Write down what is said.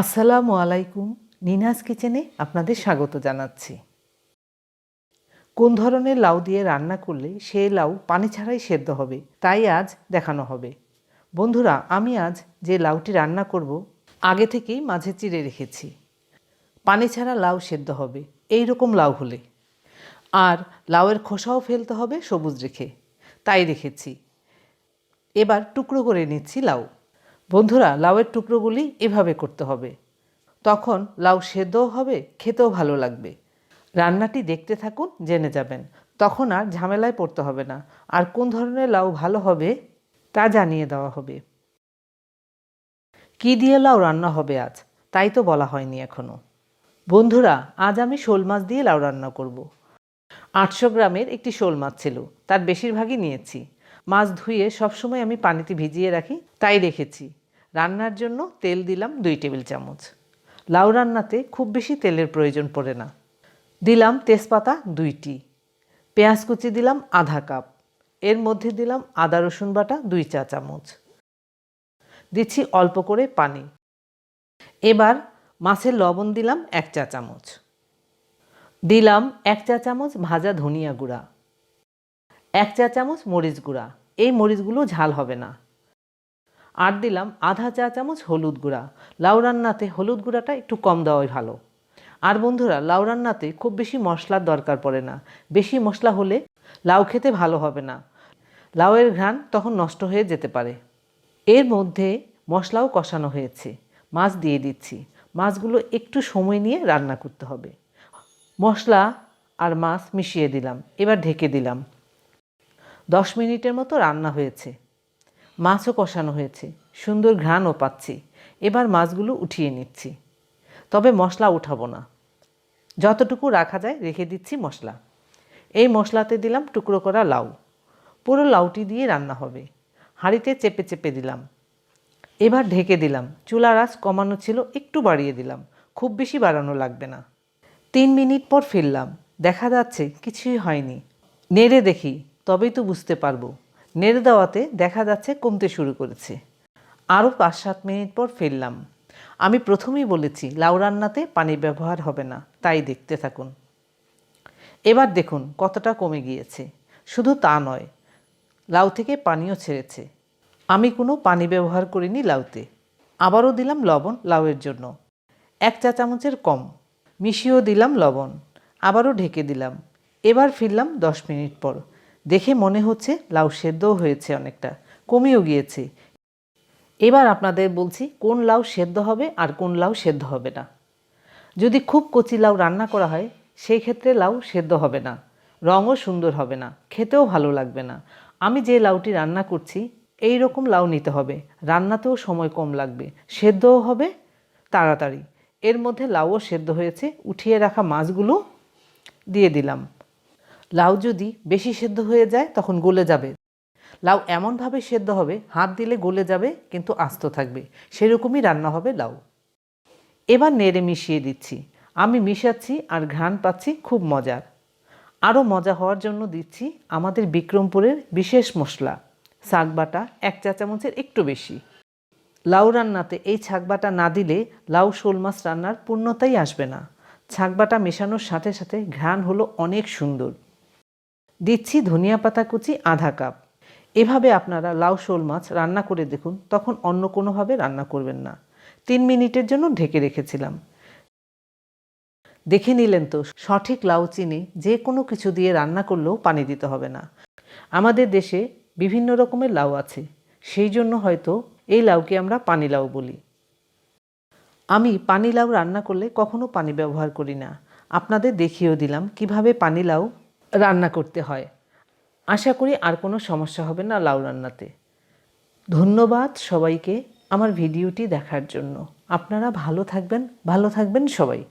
আসসালামু আলাইকুম নিনাজ কিচেনে আপনাদের স্বাগত জানাচ্ছি। কোন ধরনের লাউ দিয়ে রান্না করলে সে লাউ পানি ছাড়াই সেদ্ধ হবে, তাই আজ দেখানো হবে। বন্ধুরা, আমি আজ যে লাউটি রান্না করব, আগে থেকেই মাঝে চিড়ে রেখেছি। পানি ছাড়া লাউ সেদ্ধ হবে এই রকম লাউ হলে। আর লাউয়ের খোসাও ফেলতে হবে সবুজ রেখে, তাই রেখেছি। এবার টুকরো করে নিচ্ছি লাউ। বন্ধুরা, লাউয়ের টুকরোগুলি এভাবে করতে হবে। তখন লাউ সেদ্ধও হবে, খেতেও ভালো লাগবে। রান্নাটি দেখতে থাকুন, জেনে যাবেন। তখন আর ঝামেলায় পড়তে হবে না। আর কোন ধরনের লাউ ভালো হবে, তা জানিয়ে দেওয়া হবে। কী দিয়ে লাউ রান্না হবে আজ, তাই তো বলা হয়নি এখনও বন্ধুরা, আজ আমি শোল মাছ দিয়ে লাউ রান্না করব। আটশো গ্রামের একটি শোল মাছ ছিল, তার বেশিরভাগই নিয়েছি। মাছ ধুয়ে সবসময় আমি পানিতে ভিজিয়ে রাখি, তাই রেখেছি। রান্নার জন্য তেল দিলাম দুই টেবিল চামচ। লাউ রান্নাতে খুব বেশি তেলের প্রয়োজন পড়ে না। দিলাম তেজপাতা দুইটি। পেঁয়াজ কুচি দিলাম আধা কাপ। এর মধ্যে দিলাম আদা রসুন বাটা দুই চা চামচ। দিচ্ছি অল্প করে পানি। এবার মাছের লবণ দিলাম এক চা চামচ। দিলাম এক চা চামচ ভাজা ধনিয়া গুঁড়া। এক চা চামচ মরিচ গুঁড়া। এই মরিচগুলো ঝাল হবে না। আর দিলাম আধা চা চামচ হলুদ গুঁড়া। লাউ রান্নাতে হলুদ গুঁড়াটা একটু কম দেওয়াই ভালো। আর বন্ধুরা, লাউ রান্নাতে খুব বেশি মশলার দরকার পড়ে না। বেশি মশলা হলে লাউ খেতে ভালো হবে না। লাউয়ের ঘ্রাণ তখন নষ্ট হয়ে যেতে পারে। এর মধ্যে মশলাও কষানো হয়েছে। মাছ দিয়ে দিচ্ছি। মাছগুলো একটু সময় নিয়ে রান্না করতে হবে। মশলা আর মাছ মিশিয়ে দিলাম। এবার ঢেকে দিলাম। দশ মিনিটের মতো রান্না হয়েছে। মাছও কষানো হয়েছে, সুন্দর ঘ্রাণও পাচ্ছি। এবার মাছগুলো উঠিয়ে নিচ্ছি। তবে মশলা উঠাবো না। যতটুকু রাখা যায় রেখে দিচ্ছি মশলা। এই মশলাতে দিলাম টুকরো করা লাউ। পুরো লাউটি দিয়ে রান্না হবে। হাঁড়িতে চেপে চেপে দিলাম। এবার ঢেকে দিলাম। চুলার আঁচ কমানো ছিল, একটু বাড়িয়ে দিলাম। খুব বেশি বাড়ানো লাগবে না। তিন মিনিট পর ফিরলাম। দেখা যাচ্ছে, কিছুই হয়নি। নেড়ে দেখি, তবেই তো বুঝতে পারব। নেড়ে দেওয়াতে দেখা যাচ্ছে কমতে শুরু করেছে। আরও পাঁচ সাত মিনিট পর ফিরলাম। আমি প্রথমেই বলেছি, লাউ রান্নাতে পানি ব্যবহার হবে না, তাই দেখতে থাকুন। এবার দেখুন কতটা কমে গিয়েছে। শুধু তা নয়, লাউ থেকে পানিও ছেড়েছে। আমি কোনো পানি ব্যবহার করিনি লাউতে। আবারও দিলাম লবণ লাউয়ের জন্য। এক চা চামচের কম। মিশিয়েও দিলাম লবণ। আবারও ঢেকে দিলাম। এবার ফিরলাম দশ মিনিট পর। দেখে মনে হচ্ছে লাউ সেদ্ধও হয়েছে অনেকটা কমেও গিয়েছে। এবার আপনাদের বলছি কোন লাউ সেদ্ধ হবে আর কোন লাউ সেদ্ধ হবে না। যদি খুব কচি লাউ রান্না করা হয়, সেই ক্ষেত্রে লাউ সেদ্ধ হবে না, রঙও সুন্দর হবে না, খেতেও ভালো লাগবে না। আমি যে লাউটি রান্না করছি, এই রকম লাউ নিতে হবে, রান্নাতেও সময় কম লাগবে, সেদ্ধও হবে তাড়াতাড়ি। এর মধ্যে লাউও সেদ্ধ হয়েছে, উঠিয়ে রাখা মাছগুলো দিয়ে দিলাম। লাউ যদি বেশি সেদ্ধ হয়ে যায়, তখন গলে যাবে। লাউ এমনভাবে সেদ্ধ হবে, হাত দিলে গলে যাবে, কিন্তু আস্ত থাকবে। সেরকমই রান্না হবে লাউ। এবার নেড়ে মিশিয়ে দিচ্ছি। আমি মিশাচ্ছি আর ঘ্রাণ পাচ্ছি, খুব মজার। আরও মজা হওয়ার জন্য দিচ্ছি আমাদের বিক্রমপুরের বিশেষ মশলা। শাক বাটা এক চা চামচের একটু বেশি। লাউ রান্নাতে এই ছাক বাটা না দিলে লাউ শোল মাছ রান্নার পূর্ণতাই আসবে না। ছাক বাটা মেশানোর সাথে সাথে ঘ্রাণ হলো অনেক সুন্দর। দিচ্ছি ধনিয়া পাতা কুচি, আধা কাপ। এভাবে আপনারা লাউ শোল মাছ রান্না করে দেখুন, তখন অন্য কোনোভাবে রান্না করবেন না। তিন মিনিটের জন্য ঢেকে রেখেছিলাম। দেখে নিলেন তো, সঠিক লাউ চিনি যে কোনো কিছু দিয়ে রান্না করলেও পানি দিতে হবে না। আমাদের দেশে বিভিন্ন রকমের লাউ আছে, সেই জন্য হয়তো এই লাউকে আমরা পানি লাউ বলি। আমি পানি লাউ রান্না করলে কখনো পানি ব্যবহার করি না। আপনাদের দেখিয়েও দিলাম কীভাবে পানি লাউ রান্না করতে হয়। আশা করি আর কোনো সমস্যা হবে না লাউ রান্নাতে। ধন্যবাদ সবাইকে আমার ভিডিওটি দেখার জন্য। আপনারা ভালো থাকবেন ভালো থাকবেন সবাই।